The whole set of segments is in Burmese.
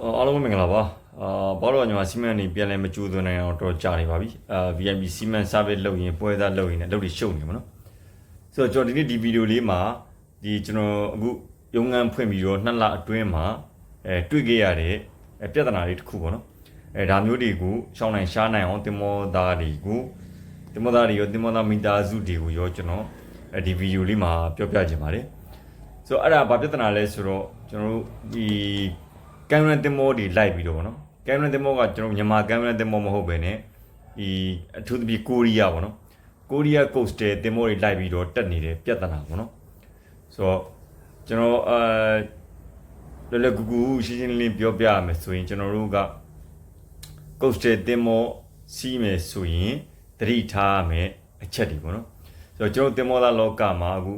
အော်အားလုံးပဲမင်္ဂလာပါအာဘောတော့ညီမစီမံနေပြန်လဲမကြိုးသွင်းနိုင်အောင်တော့ကြာနေပါပြီအာ VIP စီမံ service လုပ်ရင်ပွဲသားလုပ်ရင်လည်းလုပ်တွေရှုပ်နေမှာနော်ဆိုတော့ကျွန်တော်ဒီနေ့ဒီဗီဒီယိုလေးမှာဒီကျွန်တော်အခုရုံငန်းဖွင့်ပြီးတော့နှစ်လအတွင်းမှာအဲတွေ့ခဲ့ရတဲ့အဲပြဿနာလေးတစ်ခုပေါ့နော်အဲဒါမျိုးတွေကိုရှောင်းနိုင်ရှားနိုင်အောင်တင်မောသားတွေကိုတင်မောသားတွေရောတင်မောသားမိသားစုတွေကိုရောကျွန်တော်အဲဒီဗီဒီယိုလေးမှာပြောပြချင်ပါတယ်ဆိုတော့အဲ့ဒါဘာပြဿနာလဲဆိုတော့ကျွန်တော်တို့ဒီ ကင်မရာတင်မောတွေလိုက်ပြီးတော့ဗောနော်ကင်မရာတင်မောကကျွန်တော်တို့မြန်မာကင်မရာတင်မောမဟုတ်ပဲねဒီအထူးသဖြင့်ကိုရီးယားဗောနော်ကိုရီးယား coastal တင်မောတွေလိုက်ပြီးတော့တက်နေတဲ့ပြဿနာဗောနော်ဆိုတော့ကျွန်တော်အဲလောလောကူကူရှင်းရှင်းလင်းလင်းပြောပြရမယ်ဆိုရင်ကျွန်တော်တို့က coastal တင်မောစီးမယ်ဆိုရင်သတိထားရမယ်အချက်တွေဗောနော်ဆိုတော့ကျွန်တော်တင်မောသားလောကမှာအခု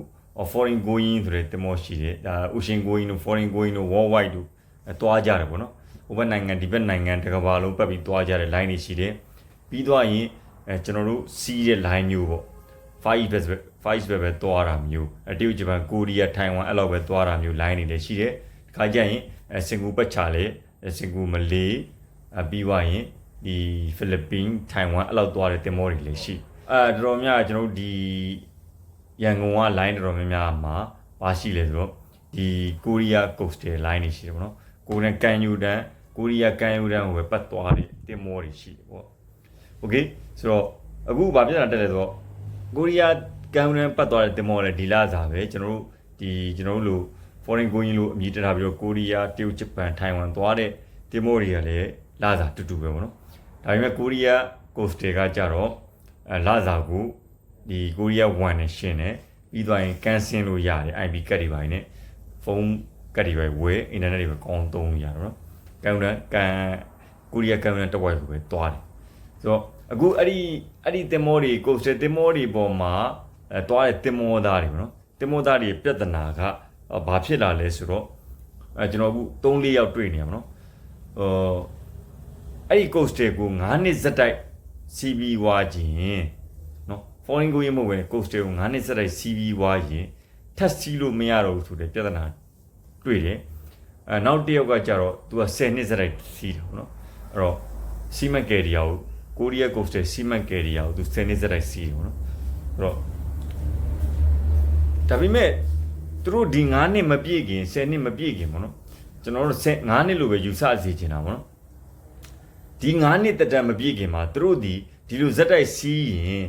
foreign going ဆိုတဲ့တင်မောရှိတယ်ဒါ ocean going တို့ foreign going တို့ worldwide တို့ အဲတွားကြတယ်ဗောနော်ဟိုဘက်နိုင်ငံဒီဘက်နိုင်ငံတစ်ကမ္ဘာလုံးပတ်ပြီးတွားကြတဲ့ line တွေရှိတယ်ပြီးသွားရင်အဲကျွန်တော်တို့စီးတဲ့ line မျိုးပေါ့ five best five best ပဲတွားတာမျိုးအတရုတ်ဂျပန်ကိုရီးယားထိုင်ဝမ်အဲ့လောက်ပဲတွားတာမျိုး line တွေလည်းရှိတယ်ဒီခါကျရင်အဲစင်ကာပူပတ်ချလေစင်ကာပူမလေးအပြီးသွားရင်ဒီဖိလစ်ပင်းထိုင်ဝမ်အဲ့လောက်တွားတဲ့တင်မောတွေလည်းရှိအဲတော်တော်များကျွန်တော်တို့ဒီရန်ကုန်က line တော်တော်များများမှာပါရှိလဲဆိုတော့ဒီကိုရီးယား coastal line တွေရှိတယ်ပေါ့နော် ကိုရီးယားကန်ယူတန်ကိုရီးယားကန်ယူတန်ကိုပဲပတ်သွားတယ်တင်မောတွေရှိတယ်ပေါ့โอเคဆိုတော့အခုဗာပြဿနာတက်တယ်ဆိုတော့ကိုရီးယားကန်ယူတန်ပတ်သွားတဲ့တင်မောလည်းဒီလစာပဲကျွန်တော်တို့ဒီကျွန်တော်တို့လို foreign going လို့အမည်တက်ထားပြီးတော့ကိုရီးယားတရုတ်ဂျပန်ထိုင်ဝမ်သွားတဲ့တင်မောတွေကလည်းလစာတူတူပဲပေါ့နော်ဒါပေမဲ့ကိုရီးယား coastal ကကြတော့အဲလစာကို ဒီကိုရီးယား1နဲ့ရှင်းတယ်ပြီးသွားရင်ကန်ဆင်းလို့ရတယ် IP ကတ်တွေပါနေဖုန်း ကတ်တွေပဲဝယ်အင်တာနက်တွေပဲကောင်းသုံးလို့ရတယ်နော်ကန်တန်ကန်ကိုရီးယားကန်တန်တစ်ဝက်ကိုပဲတွားတယ်ဆိုတော့အခုအဲ့ဒီအဲ့ဒီတင်မောတွေကိုစတင်မောတွေပေါ်မှာအဲတွားတဲ့တင်မောသားတွေပေါ့နော်တင်မောသားတွေပြဿနာကဘာဖြစ်လာလဲဆိုတော့အဲကျွန်တော်အခု3 4ယောက်တွေ့နေရမှာနော်ဟိုအဲ့ဒီ coast တွေကို9နှစ်ဇက်တိုက် CB ဝါခြင်းနော် foreign going မဟုတ်ဘဲ coastal ကို9နှစ်စက်တိုက် CV ဝါရင်ထပ်စီးလို့မရတော့ဘူးဆိုတဲ့ပြဿနာ တွေ့တယ်အဲနောက်တစ်ယောက်ကကြတော့ तू က10နှစ်စက်တိုက်စီးတယ်ပေါ့နော်အဲ့တော့စီမံကယ်ရီယာကိုကိုရီးယား coastal စီမံကယ်ရီယာကို तू 10နှစ်စက်တိုက်စီးတယ်ပေါ့နော်အဲ့တော့ဒါပေမဲ့သူတို့ဒီ9နှစ်မပြည့်ခင်10နှစ်မပြည့်ခင်ပေါ့နော်ကျွန်တော်တို့9နှစ်လို့ပဲယူဆစီချင်တာပေါ့နော်ဒီ9နှစ်တက်တက်မပြည့်ခင်မှာသူတို့ဒီဒီလိုဇက်တိုက်စီးရင်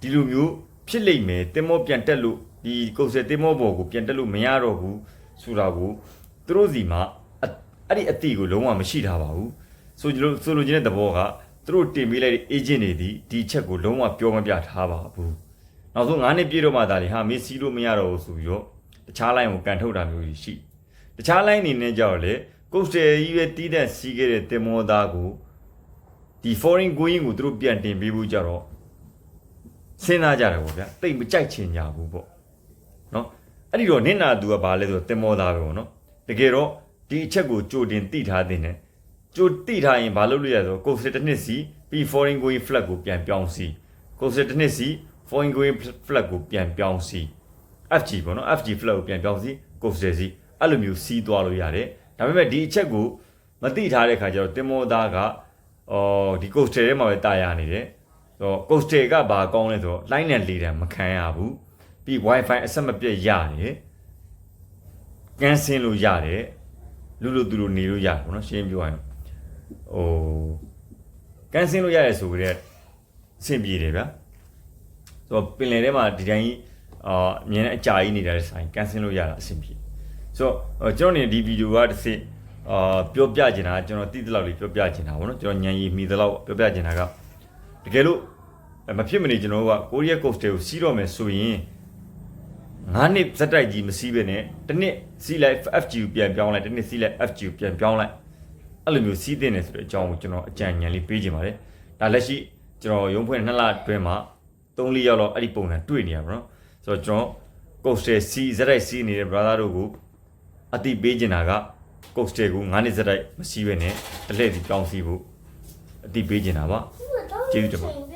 ဒီလိုမျိုးဖြစ်လိမ့်မယ်တင်မောပြန်တက်လို့ဒီကုတ်ဆယ်တင်မောဘော်ကိုပြန်တက်လို့မရတော့ဘူး ဆိုတာကိုသူတို့စီမှာအဲ့အဲ့ဒီအတိကိုလုံးဝမရှိထားပါဘူးဆိုလိုဆိုလိုချင်တဲ့သဘောကသူတို့တင်ပေးလိုက်တဲ့ agent တွေဒီဒီချက်ကိုလုံးဝပြောမပြထားပါဘူးနောက်ဆုံး9နှစ်ပြည့်တော့မှဒါလေဟာမေးစီးလို့မရတော့ဘူးဆိုပြီးတော့တခြား line ကိုကန်ထုတ်တာမျိုးကြီးရှိတခြား line နေနဲ့ကြောက်လေကုတ်ဆယ်ကြီးပဲတီးတဲ့စီးခဲ့တဲ့တင်မောသားကိုဒီ foreign going ကိုသူတို့ပြန်တင်ပေးဖို့ကြတော့စဉ်းစားကြတယ်ပေါ့ဗျာတိတ်မကြိုက်ချင်ကြဘူးပေါ့နော် အဲ့ဒီတော့နင့်နာသူကဘာလဲဆိုတော့တင်မောသားပဲပေါ့နော်တကယ်တော့ဒီအချက်ကိုကြိုတင်တိထားတဲ့နဲ့ကြိုတိထားရင်ဘာလုပ်လို့ရလဲဆိုတော့ coast တစ်နှစ်စီပြီး foreign going flag ကိုပြန်ပြောင်းစီ coast တစ်နှစ်စီ foreign going flag ကိုပြန်ပြောင်းစီ FG ပေါ့နော် FG flag ကိုပြန်ပြောင်းစီ coast စီအဲ့လိုမျိုးစီးသွားလို့ရတယ်ဒါပေမဲ့ဒီအချက်ကိုမတိထားတဲ့ခါကျတော့တင်မောသားကအော်ဒီ coaster ထဲမှာပဲတာယာနေတယ်ဆိုတော့ coaster ကဘာကောင်းလဲဆိုတော့ line နဲ့လေတံမခံရဘူး ပြီး wifi အဆက်မပြတ်ရတယ်ကန်ဆင်းလို့ရတယ်လူလူသူလူနေလို့ရတယ်ပေါ့နော်ရှင်းပြောရရင်ဟိုကန်ဆင်းလို့ရတယ်ဆိုကြတဲ့အဆင်ပြေတယ်ဗျာဆိုတော့ပင်လယ်ထဲမှာဒီတိုင်းအာအမြင်နဲ့အကြာကြီးနေတဲ့ဆိုင်ကန်ဆင်းလို့ရတာအဆင်ပြေဆိုတော့ကျွန်တော်နေဒီဗီဒီယိုကတစ်စစ်အာပြောပြချင်တာကျွန်တော်တိတိလောက်လေးပြောပြချင်တာဗောနော်ကျွန်တော်ညံရီမိသလောက်ပြောပြချင်တာကတကယ်လို့မဖြစ်မနေကျွန်တော်တို့ကကိုရီးယား coast တွေကိုစီးတော့မယ်ဆိုရင် ငါးနှစ်ဇက်တိုက်ကြီးမစီးပဲနဲ့တစ်နှစ်စီးလိုက် FG ကိုပြန်ပြောင်းလိုက်တစ်နှစ်စီးလိုက် FG ကိုပြန်ပြောင်းလိုက်အဲ့လိုမျိုးစီးတင်နေဆိုတဲ့အကြောင်းကိုကျွန်တော်အကြံဉာဏ်လေးပေးချင်ပါတယ်ဒါလက်ရှိကျွန်တော်ရုံးဖွင့်နှစ်လအတွင်းမှာ3-4ရောက်တော့အဲ့ဒီပုံစံတွေ့နေရပါတော့ဆိုတော့ကျွန်တော် coast စီးဇက်တိုက်စီးနေတဲ့ brother တို့ကိုအတိပေးချင်တာက coaster ကို9နှစ်စက်တိုက်မစီးပဲနဲ့တစ်လှည့်စီပြောင်းစီးဖို့အတိပေးချင်တာပါကျေးဇူးတင်ပါတယ်